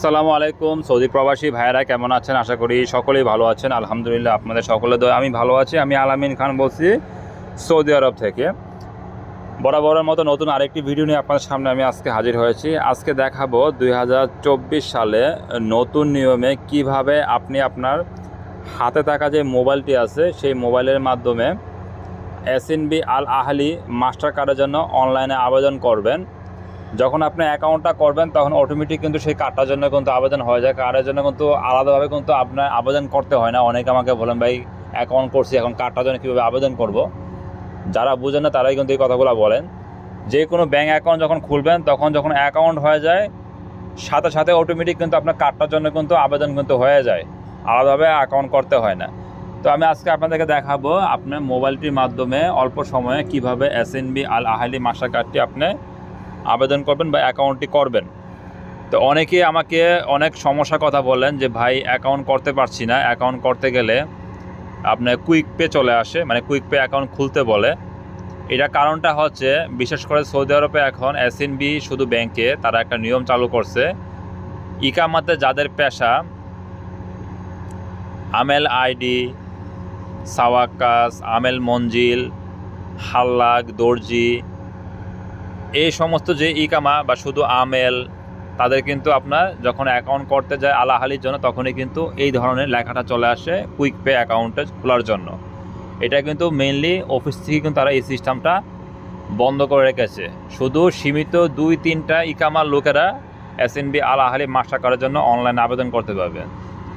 আসসালামু আলাইকুম। সৌদি প্রবাসী ভাইয়েরা কেমন আছেন? আশা করি সকলেই ভালো আছেন। আলহামদুলিল্লাহ, আপনাদের সকলে দোয়া। আমি ভালো আছি। আমি আলামিন খান বলছি সৌদি আরব থেকে। বরাবরের মতো নতুন আরেকটি ভিডিও নিয়ে আপনাদের সামনে আমি আজকে হাজির হয়েছি। আজকে দেখাবো দু হাজার চব্বিশ সালে নতুন নিয়মে কীভাবে আপনি আপনার হাতে থাকা যে মোবাইলটি আছে, সেই মোবাইলের মাধ্যমে এসএনবি আল আহলি মাস্টার কার্ডের জন্য অনলাইনে আবেদন করবেন। যখন আপনি অ্যাকাউন্টটা করবেন, তখন অটোমেটিক কিন্তু সেই কার্ডটার জন্য কিন্তু আবেদন হয়ে যায়। কার্ডের জন্য কিন্তু আলাদাভাবে কিন্তু আপনার আবেদন করতে হয় না। অনেকে আমাকে বলেন, ভাই অ্যাকাউন্ট করছি, এখন কার্ডটার জন্য কীভাবে আবেদন করব? যারা বুঝেন না, তারাই কিন্তু এই কথাগুলো বলেন। যে কোনো ব্যাঙ্ক অ্যাকাউন্ট যখন খুলবেন, তখন যখন অ্যাকাউন্ট হয়ে যায়, সাথে সাথে অটোমেটিক কিন্তু আপনার কার্ডটার জন্য কিন্তু আবেদন কিন্তু হয়ে যায়। আলাদাভাবে অ্যাকাউন্ট করতে হয় না। তো আমি আজকে আপনাদেরকে দেখাবো আপনার মোবাইলটির মাধ্যমে অল্প সময়ে কীভাবে এসএনবি আল আহালি মাস্টার কার্ডটি আপনি আবেদন করবেন বা অ্যাকাউন্টটি করবেন। তো অনেকে আমাকে অনেক সমস্যার কথা বলেন যে, ভাই অ্যাকাউন্ট করতে পারছি না। অ্যাকাউন্ট করতে গেলে আপনার কুইক পে চলে আসে মানে কুইক পে অ্যাকাউন্ট খুলতে বলে। এটা কারণটা হচ্ছে, বিশেষ করে সৌদি আরবে এখন এসএনবি শুধু ব্যাংকে তারা একটা নিয়ম চালু করছে। ইকামাতে যাদের পেশা, আমেল আইডি সাওয়াকাস আমেল মঞ্জিল, হাল্লাক, দর্জি এই সমস্ত যে ইকামা বা শুধু আমেল, তাদের কিন্তু আপনার যখন অ্যাকাউন্ট করতে যায় আলাহালির জন্য, তখনই কিন্তু এই ধরনের লেখাটা চলে আসে কুইক পে অ্যাকাউন্টে খোলার জন্য। এটা কিন্তু মেনলি অফিস থেকে কিন্তু তারা এই সিস্টেমটা বন্ধ করে রেখেছে। শুধু সীমিত দুই, তিনটা ইকামার লোকেরা এস এন বি আলাহালি মাস্টার কার্ডের জন্য অনলাইন আবেদন করতে পারবে।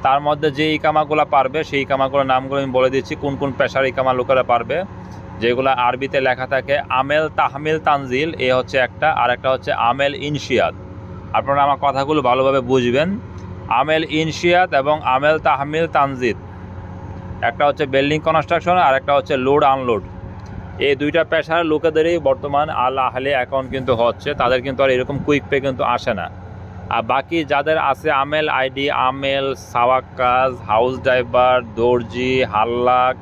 তার মধ্যে যে ইকামাগুলো পারবে, সেই ইকামাগুলোর নামগুলো আমি বলে দিচ্ছি, কোন কোন পেশার ইকামা লোকেরা পারবে। যেগুলো আরবিতে লেখা থাকে আমেল তাহমিল তানজিল, এ হচ্ছে একটা, আর একটা হচ্ছে আমেল ইনশিয়াত আপনারা আমার কথাগুলো ভালোভাবে বুঝবেন। আমেল ইনশিয়াত এবং আমেল তাহমিল তানজিদ একটা হচ্ছে বিল্ডিং কনস্ট্রাকশন, আর একটা হচ্ছে লোড আনলোড। এই দুইটা পেশার লোকেদেরই বর্তমান আল আহলে অ্যাকাউন্ট কিন্তু হচ্ছে, তাদের কিন্তু আর এরকম কুইক পে কিন্তু আসে না। আর বাকি যাদের আছে আমেল আইডি, আমেল, সাওয়াক্কাজ, হাউস ড্রাইভার, দর্জি, হাল্লাক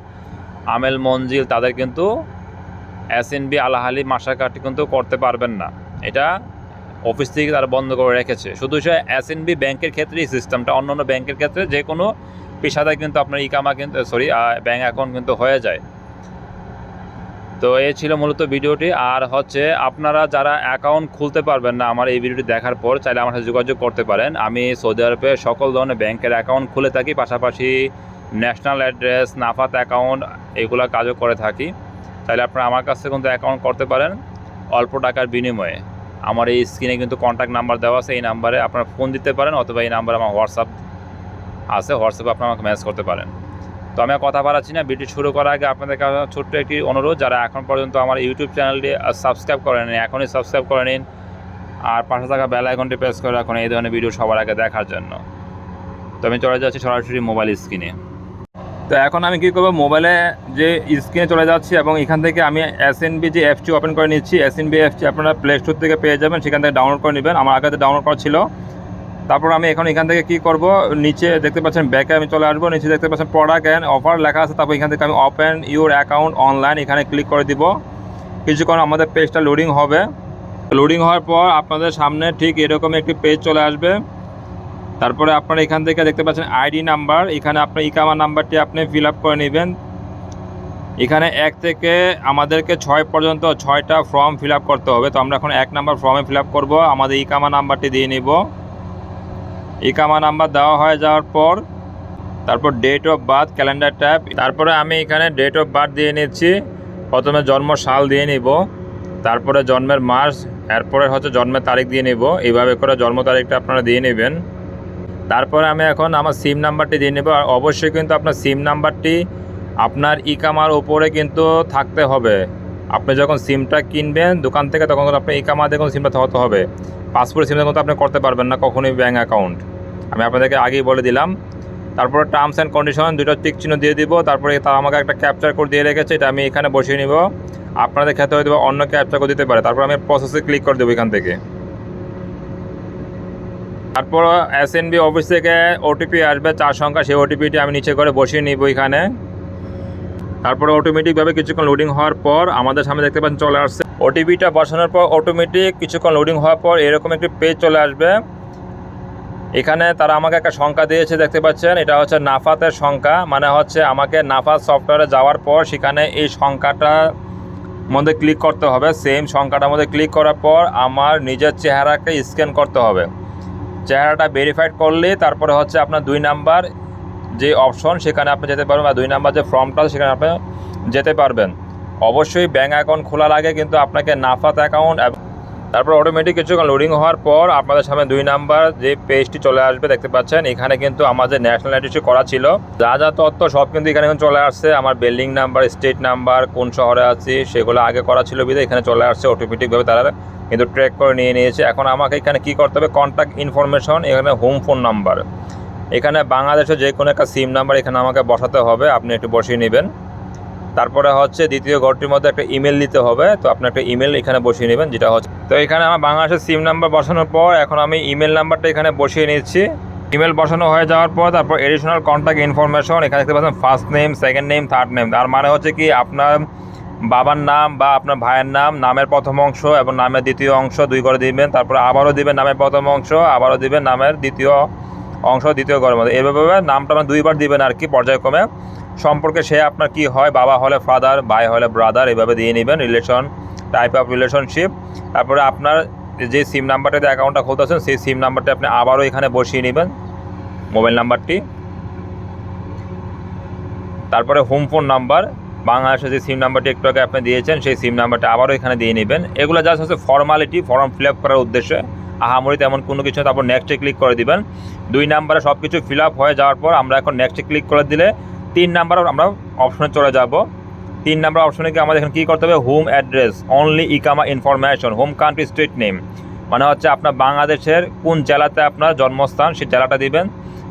আমেল মঞ্জিল তাদের কিন্তু এস এন বি আলাহালি মাসা কার্ডটি কিন্তু করতে পারবেন না। এটা অফিস থেকে তারা বন্ধ করে রেখেছে। শুধু সে এস এন বি ব্যাংকের ক্ষেত্রে এই সিস্টেমটা অন্য অন্য ব্যাংকের ক্ষেত্রে যে কোনো পেশাদার কিন্তু আপনার ইকামা কিন্তু সরি ব্যাঙ্ক অ্যাকাউন্ট কিন্তু হয়ে যায়। তো এই ছিল মূলত ভিডিওটি। আর হচ্ছে আপনারা যারা অ্যাকাউন্ট খুলতে পারবেন না আমার এই ভিডিওটি দেখার পর, চাইলে আমার সাথে যোগাযোগ করতে পারেন। আমি সৌদি আরবে সকল ধরনের ব্যাংকের অ্যাকাউন্ট খুলে থাকি। পাশাপাশি ন্যাশনাল অ্যাড্রেস নাফাত অ্যাকাউন্ট এগুলো কাজও করে থাকি। তাহলে আপনারা আমার কাছ থেকে কিন্তু অ্যাকাউন্ট করতে পারেন অল্প টাকার বিনিময়ে। আমার এই স্ক্রিনে কিন্তু কন্ট্যাক্ট নাম্বার দেওয়া আছে, এই নাম্বারে আপনারা ফোন দিতে পারেন অথবা এই নাম্বারে আমার হোয়াটসঅ্যাপ আছে হোয়াটসঅ্যাপে আপনারা আমাকে মেসেজ করতে পারেন। তো আমি কথা বাড়াচ্ছি না, ভিডিও শুরু করার আগে আপনাদের কাছে ছোট্ট একটি অনুরোধ, যারা এখন পর্যন্ত আমার ইউটিউব চ্যানেলটি সাবস্ক্রাইব করে নিন এখনই সাবস্ক্রাইব করে নিন। আর পাশে থাকা বেল আইকনটি প্রেস করে রাখুন, এই ধরনের ভিডিও সবার আগে দেখার জন্য। তো আমি চলে যাচ্ছি সরাসরি মোবাইল স্ক্রিনে তো এখন আমি কী করব মোবাইলে যে স্ক্রিনে চলে যাচ্ছি এবং এখান থেকে আমি এসএনবি যে অ্যাপটি ওপেন করে নিচ্ছি এসএনবি অ্যাপটি আপনারা প্লে স্টোর থেকে পেয়ে যাবেন, সেখান থেকে ডাউনলোড করে নেবেন। আমার আগে ডাউনলোড করা ছিল। তারপর আমি এখন এখান থেকে কি করব, নিচে দেখতে পাচ্ছেন ব্যাকে আমি চলে আসব, নিচে দেখতে পাচ্ছেন প্রোডাক্ট অ্যান্ড অফার লেখা আছে। তারপর এখান থেকে আমি ওপেন ইউর অ্যাকাউন্ট অনলাইন এখানে ক্লিক করে দিব। কিছুক্ষণ আমাদের পেজটা লোডিং হবে। লোডিং হওয়ার পর আপনাদের সামনে ঠিক এরকম একটি পেজ চলে আসবে। তারপরে আপনারা এখান থেকে দেখতে পাচ্ছেন আইডি নাম্বার। এখানে আপনার ইকামা নাম্বারটি আপনি ফিল করে নেবেন। এখানে এক থেকে আমাদেরকে ছয় পর্যন্ত ছয়টা ফর্ম ফিল করতে হবে। তো আমরা এখন এক নাম্বার ফর্মে ফিল করব। আমাদের ইকামা নাম্বারটি দিয়ে নিব। ইকামা নাম্বার দেওয়া হয়ে যাওয়ার পর, তারপর date of birth calendar tab তারপরে আমি এখানে ডেট অফ বার্থ দিয়ে নিচ্ছি। প্রথমে জন্ম সাল দিয়ে নিব। তারপরে জন্মের মাস, এরপরে হচ্ছে জন্মের তারিখ দিয়ে নিব। এইভাবে করে জন্ম তারিখটা আপনারা দিয়ে নেবেন। তারপরে আমি এখন আমার সিম নাম্বারটি দিয়ে নেব আর অবশ্যই কিন্তু আপনার সিম নাম্বারটি আপনার ইকামার উপরে কিন্তু থাকতে হবে। আপনি যখন সিমটা কিনবেন দোকান থেকে, তখন কিন্তু আপনার ইকামা দেখুন সিমটা হতে হবে। পাসপোর্ট সিমের মতো আপনি করতে পারবেন না কখনোই ব্যাঙ্ক অ্যাকাউন্ট আমি আপনাদেরকে আগেই বলে দিলাম। তারপরে টার্মস অ্যান্ড কন্ডিশন দুটো টিক চিহ্ন দিয়ে দিব। তারপরে তারা আমাকে একটা ক্যাপচার কোড দিয়ে রেখেছে, এটা আমি এখানে বসিয়ে নিব। আপনাদের ক্ষেত্রে হয়তো অন্য ক্যাপচার কোড দিতে পারে। তারপর আমি প্রসেসে ক্লিক করে দেবো এখান থেকে। তারপর এস এন বি অফিস থেকে ওটিপি আসবে, চার সংখ্যা, সেই ওটিপিটি আমি নিচে করে বসিয়ে নিব এখানে। তারপর অটোমেটিকভাবে কিছুক্ষণ লোডিং হওয়ার পর আমাদের সামনে দেখতে পাচ্ছেন চলে আসছে। ওটিপিটা বসানোর পর অটোমেটিক কিছুক্ষণ লোডিং হওয়ার পর এরকম একটি পেজ চলে আসবে। এখানে তারা আমাকে একটা সংখ্যা দিয়েছে, দেখতে পাচ্ছেন? এটা হচ্ছে নাফাতের সংখ্যা মানে হচ্ছে আমাকে নাফাত সফটওয়্যারে যাওয়ার পর সেখানে এই সংখ্যাটা মধ্যে ক্লিক করতে হবে। সেম সংখ্যাটার মধ্যে ক্লিক করার পর আমার নিজের চেহারাকে স্ক্যান করতে হবে। চেহারাটা ভেরিফাইড করলে তারপরে হচ্ছে আপনার দুই নাম্বার যে অপশন সেখানে আপনি যেতে পারবেন বা দুই নাম্বার যে ফর্মটা সেখানে আপনি যেতে পারবেন। অবশ্যই ব্যাঙ্ক অ্যাকাউন্ট খোলা লাগে কিন্তু আপনাকে নাফাত অ্যাকাউন্ট তারপর অটোমেটিক কিছুক্ষণ লোডিং হওয়ার পর আপনাদের সামনে দুই নাম্বার যে পেজটি চলে আসবে, দেখতে পাচ্ছেন, এখানে কিন্তু আমাদের ন্যাশনাল আইডি করা ছিল, যা যা তথ্য সব কিন্তু এখানে চলে আসছে। আমার বিল্ডিং নাম্বার স্টেট নাম্বার কোন শহরে আছি, সেগুলো আগে করা ছিল বিধে এখানে চলে আসছে অটোমেটিকভাবে তারা কিন্তু ট্র্যাক করে নিয়ে নিয়েছে। এখন আমাকে এখানে কি করতে হবে? কন্ট্যাক্ট ইনফরমেশন এখানে হোম ফোন নাম্বার এখানে বাংলাদেশের যে কোনো একটা সিম নাম্বার এখানে আমাকে বসাতে হবে, আপনি একটু বসিয়ে নেবেন। তারপরে হচ্ছে দ্বিতীয় ঘরটির মধ্যে একটা ইমেল দিতে হবে। তো আপনি একটা ইমেল এখানে বসিয়ে নেবেন, যেটা হচ্ছে তো এখানে আমার বাংলাদেশের সিম নাম্বার বসানোর পর এখন আমি ইমেল নাম্বারটা এখানে বসিয়ে নিচ্ছি। ইমেল বসানো হয়ে যাওয়ার পর তারপর এডিশনাল কন্ট্যাক্ট ইনফরমেশন এখানে দেখতে পাচ্ছেন first name second name third name তার মানে হচ্ছে কি আপনার বাবার নাম বা আপনার ভাইয়ের নাম, নামের প্রথম অংশ এবং নামের দ্বিতীয় অংশ দুই করে দিবেন। তারপরে আবারও দিবেন নামের প্রথম অংশ, আবারও দিবেন নামের দ্বিতীয় অংশ, দ্বিতীয় ঘরের মধ্যে। এভাবে নামটা দুইবার দিবেন আর কি পর্যায়ক্রমে। সম্পর্কে সে আপনার কি হয়, বাবা হলে ফাদার ভাই হলে ব্রাদার এভাবে দিয়ে নেবেন রিলেশন টাইপ অফ রিলেশনশিপ তারপরে আপনার যে সিম নাম্বারটাতে অ্যাকাউন্টটা খুলতে খুলতেছেন সেই সিম নাম্বারটা আপনি আবারও এখানে বসিয়ে নেবেন মোবাইল নাম্বারটি তারপরে হোম ফোন নাম্বার বাংলাদেশে যে সিম নাম্বারটি একটু আগে আপনি দিয়েছেন, সেই সিম নাম্বারটা আবারও এখানে দিয়ে নেবেন। এগুলো জাস্ট হচ্ছে ফর্মালিটি ফর্ম ফিল আপ করার উদ্দেশ্যে। আহামরি তেমন কোনো কিছু তারপর নেক্সটে ক্লিক করে দিবেন। দুই নাম্বারে সব কিছু ফিল আপ হয়ে যাওয়ার পর আমরা এখন নেক্সটে ক্লিক করে দিলে তিন নাম্বার আমরা অপশনে চলে যাব। তিন নাম্বার অপশনে গিয়ে আমাদের এখানে কী করতে হবে? Home address only ইকামা information home country street name মানে হচ্ছে আপনার বাংলাদেশের কোন জেলাতে আপনার জন্মস্থান, সেই জেলাটা দিবেন।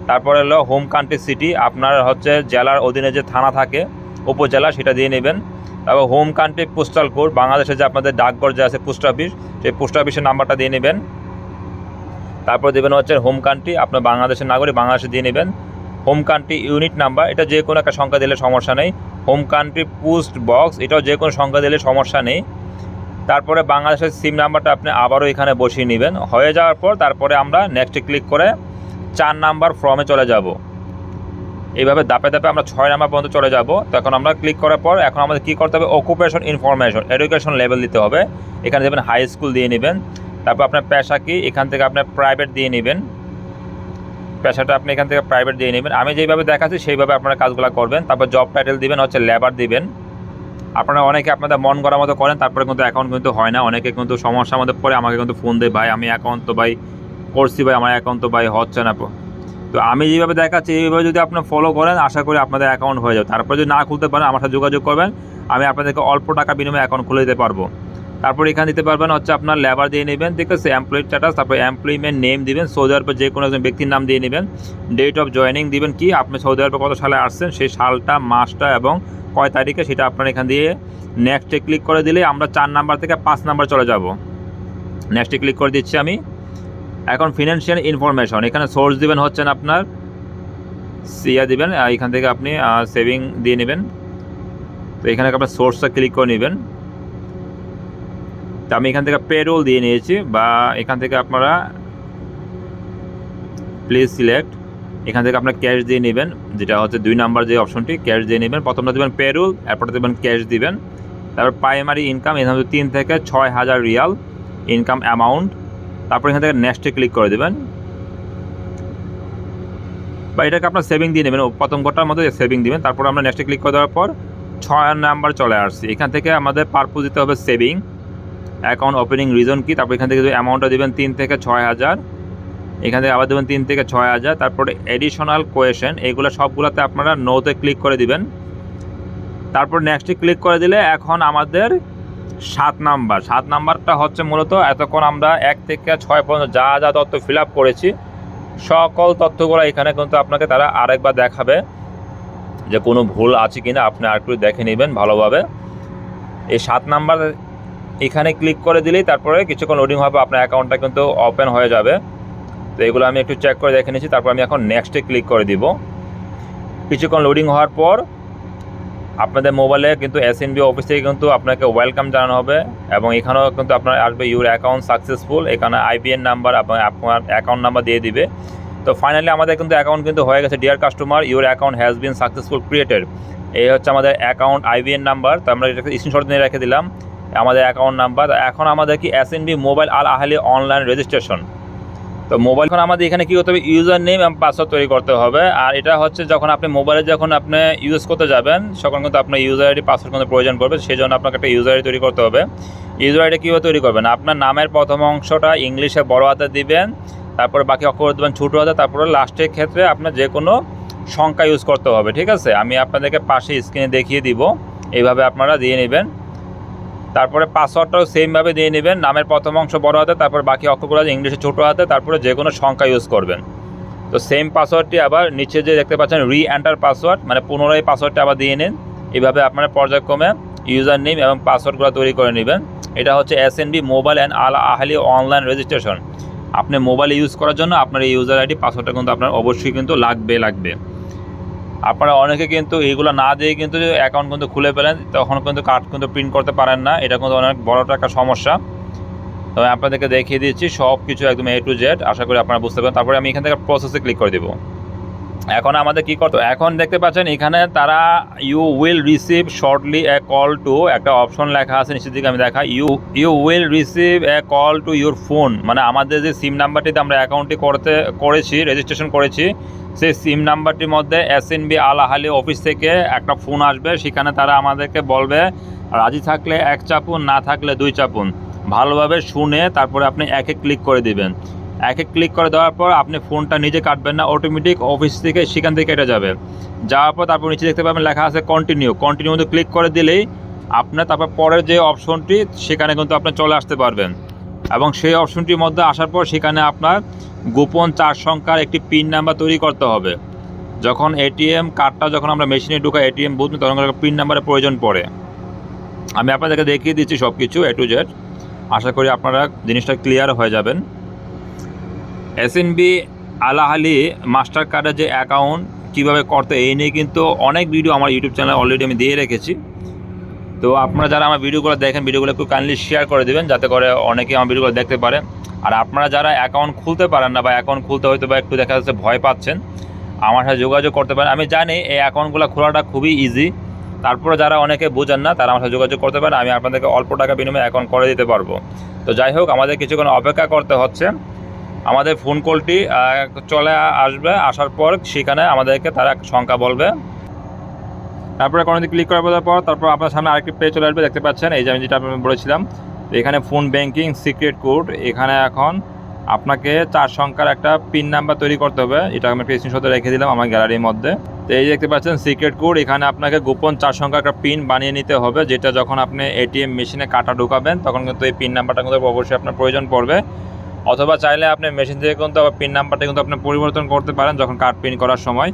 তারপরে হলো হোম কান্ট্রি সিটি আপনার হচ্ছে জেলার অধীনে যে থানা থাকে, উপজেলা, সেটা দিয়ে নেবেন। তারপর হোম কান্ট্রি পোস্টাল কোড বাংলাদেশে যে আপনাদের ডাকঘর যে আছে পোস্ট অফিস সেই পোস্ট অফিসের নাম্বারটা দিয়ে নেবেন। তারপর দেবেন হচ্ছে হোম কান্ট্রি আপনার বাংলাদেশের নাগরিক, বাংলাদেশে দিয়ে নেবেন। হোম কান্ট্রি ইউনিট নাম্বার, এটা যে কোনো একটা সংখ্যা দিলে সমস্যা নেই। হোম কান্ট্রি পোস্ট বক্স, এটাও যে কোনো সংখ্যা দিলে সমস্যা নেই। তারপরে বাংলাদেশের সিম নাম্বারটা আপনি আবারও এখানে বসিয়ে নেবেন। হয়ে যাওয়ার পর তারপরে আমরা নেক্সটে ক্লিক করে চার নাম্বার ফর্মে চলে যাব। এইভাবে দাপে দাপে আমরা ছয় নাম্বার পর্যন্ত চলে যাব। তখন আমরা ক্লিক করার পর এখন আমাদের কী করতে হবে? অকুপেশন ইনফরমেশন এডুকেশন লেভেল দিতে হবে। এখানে দেবেন হাই স্কুল দিয়ে নেবেন। তারপর আপনার পেশা কি? এখান থেকে আপনার প্রাইভেট দিয়ে নেবেন। পেশাটা আপনি এখান থেকে প্রাইভেট দিয়ে নেবেন। আমি যেইভাবে দেখাচ্ছি, সেইভাবে আপনারা কাজগুলো করবেন। তারপর জব টাইটেল দিবেন, হচ্ছে লেবার দিবেন। আপনারা অনেকে আপনাদের মন করার মতো করেন, তারপরে কিন্তু অ্যাকাউন্ট কিন্তু হয় না। অনেকে কিন্তু সমস্যার মধ্যে পড়ে, আমাকে কিন্তু ফোন দেয়, ভাই, আমি অ্যাকাউন্ট তো ভাই করছি ভাই, আমার অ্যাকাউন্ট তো ভাই হচ্ছে না তো আমি যেভাবে দেখাচ্ছি, এইভাবে যদি আপনার ফলো করেন, আশা করি আপনাদের অ্যাকাউন্ট হয়ে যাবে। তারপরে যদি না খুলতে পারেন, আমার সাথে যোগাযোগ করবেন। আমি আপনাদেরকে অল্প টাকা বিনিময়ে অ্যাকাউন্ট খুলে দিতে পারব। তারপর এখানে দিতে পারবেন হচ্ছে আপনার লেবার দিয়ে নেবেন, ঠিক আছে এমপ্লয়ি স্ট্যাটাস তারপর এমপ্লয়মেন্ট নেম দিবেন, সৌদি আরবে যে কোনো একজন ব্যক্তির নাম দিয়ে নেবেন ডেট অফ জয়েনিং দিবেন কি, আপনি সৌদি আরবে কত সালে আসছেন, সেই সালটা, মাসটা এবং কয় তারিখে সেটা আপনার এখান দিয়ে নেক্সটে ক্লিক করে দিলে আমরা চার নাম্বার থেকে পাঁচ নাম্বার চলে যাব। নেক্সটে ক্লিক করে দিচ্ছি আমি। এখন ফিনান্সিয়াল ইনফরমেশন এখানে সোর্স দিবেন হচ্ছেন আপনার সিয়া দিবেন এখান থেকে আপনি সেভিং দিয়ে নেবেন। তো এখানে আপনার সোর্সটা ক্লিক করে নেবেন। তো আমি এখান থেকে পেরোল দিয়ে নিয়েছি বা এখান থেকে আপনারা প্লিজ সিলেক্ট এখান থেকে আপনার ক্যাশ দিয়ে নেবেন, যেটা হচ্ছে দুই নাম্বার যে অপশনটি ক্যাশ দিয়ে নেবেন। প্রথমটা দেবেন পেরোল এরপরে দেবেন ক্যাশ দিবেন। তারপর প্রাইমারি ইনকাম এখানে হচ্ছে তিন থেকে ছয় হাজার রিয়াল ইনকাম অ্যামাউন্ট তারপর এখান থেকে নেক্সটে ক্লিক করে দেবেন। বা এটাকে আপনার সেভিং দিয়ে নেবেন। প্রথম ঘরটার মধ্যে সেভিং দিবেন। তারপর আমরা নেক্সটে ক্লিক করে দেওয়ার পর ছয় নাম্বার চলে আসছি। এখান থেকে আমাদের পারপোজ দিতে হবে সেভিং অ্যাকাউন্ট ওপেনিং রিজন কি? তারপর এখান থেকে যদি অ্যামাউন্টটা দেবেন তিন থেকে ছয় হাজার। এখান থেকে আবার দেবেন তিন থেকে ছয় হাজার। তারপরে এডিশনাল কোয়েশন এইগুলো সবগুলোতে আপনারা নোতে ক্লিক করে দিবেন। তারপর নেক্সটে ক্লিক করে দিলে এখন আমাদের সাত নাম্বার সাত নাম্বারটা হচ্ছে মূলত এতক্ষণ আমরা এক থেকে ছয় পর্যন্ত যা যা তথ্য ফিল আপ করেছি, সকল তথ্যগুলো এখানে কিন্তু আপনাকে তারা আরেকবার দেখাবে যে কোনো ভুল আছে কিনা। আপনি আরেকটু দেখে নেবেন ভালোভাবে। এই সাত নাম্বার এখানে ক্লিক করে দিলেই তারপরে কিছুক্ষণ লোডিং হবে, আপনার অ্যাকাউন্টটা কিন্তু ওপেন হয়ে যাবে। তো এগুলো আমি একটু চেক করে দেখে নিয়েছি তারপর আমি এখন নেক্সটে ক্লিক করে দিব। কিছুক্ষণ লোডিং হওয়ার পর আপনাদের মোবাইলে কিন্তু এসএনবি অফিস থেকে কিন্তু আপনাকে ওয়েলকাম জানানো হবে এবং এখানেও কিন্তু আপনার আসবে ইউর অ্যাকাউন্ট সাকসেসফুল এখানে আইবিএন নাম্বার আপনার আপনার অ্যাকাউন্ট নাম্বার দিয়ে দিবে। তো ফাইনালি আমাদের কিন্তু অ্যাকাউন্ট কিন্তু হয়ে গেছে dear customer your account has been successful created এই হচ্ছে আমাদের অ্যাকাউন্ট আইবিএন নাম্বার তো আমরা এটাকে স্ক্রিনশট নিয়ে রেখে দিলাম। আমাদের অ্যাকাউন্ট নাম্বার এখন আমাদের কি S N B mobile Al Ahli online registration তো মোবাইল ফোন আমাদের এখানে কী করতে হবে? ইউজার নেম এবং পাসওয়ার্ড তৈরি করতে হবে। আর এটা হচ্ছে যখন আপনি মোবাইলে যখন আপনি ইউজ করতে যাবেন, তখন কিন্তু আপনার ইউজার আইডি পাসওয়ার্ড কিন্তু প্রয়োজন পড়বে। সেই জন্য আপনাকে একটা ইউজার আইডি তৈরি করতে হবে। ইউজার আইডি কীভাবে তৈরি করবেন? আপনার নামের প্রথম অংশটা ইংলিশে বড় হাতে দিবেন, তারপরে বাকি অক্ষর দেবেন ছোটো হাতে, তারপরে লাস্টের ক্ষেত্রে আপনার যে কোনো সংখ্যা ইউজ করতে হবে, ঠিক আছে? আমি আপনাদেরকে পাশে স্ক্রিনে দেখিয়ে দিব। এইভাবে আপনারা দিয়ে নেবেন। তারপরে পাসওয়ার্ডটাও সেমভাবে দিয়ে নেবেন। নামের প্রথম অংশ বড় হাতে, তারপর বাকি অক্ষরগুলো ইংলিশে ছোটো হাতে, তারপরে যে কোনো সংখ্যা ইউজ করবেন। তো সেম পাসওয়ার্ডটি আবার নিচে যে দেখতে পাচ্ছেন রি এন্টার পাসওয়ার্ড মানে পুনরায় পাসওয়ার্ডটা আবার দিয়ে নিন। এইভাবে আপনারা পর্যায়ক্রমে ইউজার নেম এবং পাসওয়ার্ডগুলো তৈরি করে নেবেন। এটা হচ্ছে S N B mobile and Al Ahli online registration আপনি মোবাইল ইউজ করার জন্য আপনার এই ইউজার আইডি পাসওয়ার্ডটা কিন্তু আপনার অবশ্যই কিন্তু লাগবে লাগবে। আপনারা অনেকে কিন্তু এইগুলো না দিয়ে কিন্তু অ্যাকাউন্ট কিন্তু খুলে ফেলেন, তখন কিন্তু কার্ড কিন্তু প্রিন্ট করতে পারেন না। এটা কিন্তু অনেক বড় একটা সমস্যা। তবে আপনাদেরকে দেখিয়ে দিচ্ছি সব কিছু একদম এ টু জেড আশা করি আপনারা বুঝতে পারেন তারপরে আমি এখান থেকে প্রসেসে ক্লিক করে দেবো। এখন আমাদের কি করতে এখন দেখতে পাচ্ছেন এখানে তারা you will receive shortly a call to একটা অপশন লেখা আছে, নিচের দিকে আমি দেখা you you will receive a call to your phone মানে আমাদের যে সিম নাম্বারটিতে আমরা অ্যাকাউন্টটি করতে, করেছি রেজিস্ট্রেশন করেছি, সেই সিম নাম্বারটির মধ্যে S N B Al Ahli office থেকে একটা ফোন আসবে, সেখানে তারা আমাদেরকে বলবে, রাজি থাকলে এক চাপুন, না থাকলে দুই চাপুন। ভালোভাবে শুনে তারপরে আপনি একে ক্লিক করে দিবেন। একে ক্লিক করে দেওয়ার পর আপনি ফোনটা নিজে কাটবেন না অটোমেটিক অফিস থেকে সেখান থেকে কেটে যাবে। যাওয়ার পর তারপর নিচে দেখতে পাবেন লেখা আছে কন্টিনিউ কন্টিনিউ ক্লিক করে দিলেই আপনার তারপর পরের যে অপশনটি সেখানে কিন্তু আপনি চলে আসতে পারবেন। এবং সেই অপশনটির মধ্যে আসার পর সেখানে আপনার গোপন চার সংখ্যার একটি পিন নাম্বার তৈরি করতে হবে। যখন এটিএম কার্ডটা যখন আমরা মেশিনে ঢুকাই এটিএম বুথ তখন পিন নাম্বারের প্রয়োজন পড়ে। আমি আপনাদেরকে দেখিয়ে দিচ্ছি সব কিছু এ টু জেড আশা করি আপনারা জিনিসটা ক্লিয়ার হয়ে যাবেন। এসএনবি আলাহালি মাস্টার কার্ডের যে অ্যাকাউন্ট কীভাবে করতে, এই নিয়ে কিন্তু অনেক ভিডিও আমার ইউটিউব চ্যানেলে অলরেডি আমি দিয়ে রেখেছি। তো আপনারা যারা আমার ভিডিওগুলো দেখেন ভিডিওগুলো একটু কাইন্ডলি শেয়ার করে দেবেন, যাতে করে অনেকে আমার ভিডিওগুলো দেখতে পারে। আর আপনারা যারা অ্যাকাউন্ট খুলতে পারেন না বা অ্যাকাউন্ট খুলতে হয়তো বা একটু দেখা যাচ্ছে ভয় পাচ্ছেন, আমার সাথে যোগাযোগ করতে পারেন। আমি জানি এই অ্যাকাউন্টগুলো খোলাটা খুবই ইজি তারপরে যারা অনেকে বোঝেন না, তারা আমার সাথে যোগাযোগ করতে পারেন। আমি আপনাদেরকে অল্প টাকা বিনিময়ে অ্যাকাউন্ট করে দিতে পারব। তো যাই হোক, আমাদের কিছুক্ষণ অপেক্ষা করতে হচ্ছে। আমাদের ফোন কলটি চলে আসবে, আসার পর সেখানে আমাদেরকে তারা সংখ্যা বলবে। তারপরে কোনো ক্লিক করার পর, তারপর আপনার সামনে আরেকটি পেজ চলে আসবে, দেখতে পাচ্ছেন? এই যে আমি যেটা আপনাকে বলেছিলাম এখানে ফোন ব্যাংকিং সিক্রেট কোড এখানে এখন আপনাকে চার সংখ্যার একটা পিন নাম্বার তৈরি করতে হবে। এটা আমি একটা স্ক্রিনশটে রেখে দিলাম আমার গ্যালারির মধ্যে। তো এই দেখতে পাচ্ছেন সিক্রেট কোড এখানে আপনাকে গোপন চার সংখ্যার একটা পিন বানিয়ে নিতে হবে, যেটা যখন আপনি এটিএম মেশিনে কাটা ঢুকাবেন, তখন কিন্তু এই পিন নাম্বারটা কিন্তু অবশ্যই আপনার প্রয়োজন পড়বে। অথবা চাইলে আপনি মেশিন থেকে কিন্তু আবার পিন নাম্বারটা কিন্তু আপনি পরিবর্তন করতে পারেন যখন কার্ড প্রিন্ট করার সময়।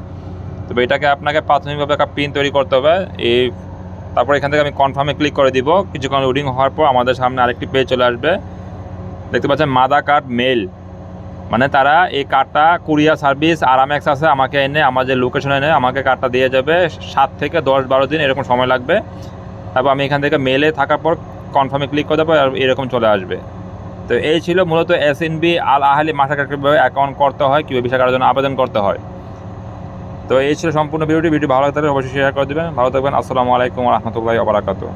তবে এটাকে আপনাকে প্রাথমিকভাবে একটা পিন তৈরি করতে হবে। এই তারপর এখান থেকে আমি কনফার্মে ক্লিক করে দিব। কিছুক্ষণ লোডিং হওয়ার পর আমাদের সামনে আরেকটি পেজ চলে আসবে। দেখতে পাচ্ছেন মাদা কার্ড মেল মানে তারা এই কার্ডটা কুরিয়ার সার্ভিস আরামেক্স আছে, আমাকে এনে, আমার যে লোকেশনে এনে আমাকে কার্ডটা দিয়ে যাবে। সাত থেকে দশ বারো দিন এরকম সময় লাগবে। তারপর আমি এখান থেকে মেলে থাকার পর কনফার্মে ক্লিক করে দেবো আর এরকম চলে আসবে। তো এই ছিল মূলত এস বি আল আহালি মাসা কীভাবে অ্যাকাউন্ট করতে হয়, কীভাবে ভিসা কার্ডের জন্য আবেদন করতে হয়। তো এই ছিল সম্পূর্ণ ভিডিওটি। ভিডিও ভালো লাগলে অবশ্যই শেয়ার করে দেবেন। ভালো থাকবেন। আসসালামু আলাইকুম রহমতুল্লাহ আবরাকাতু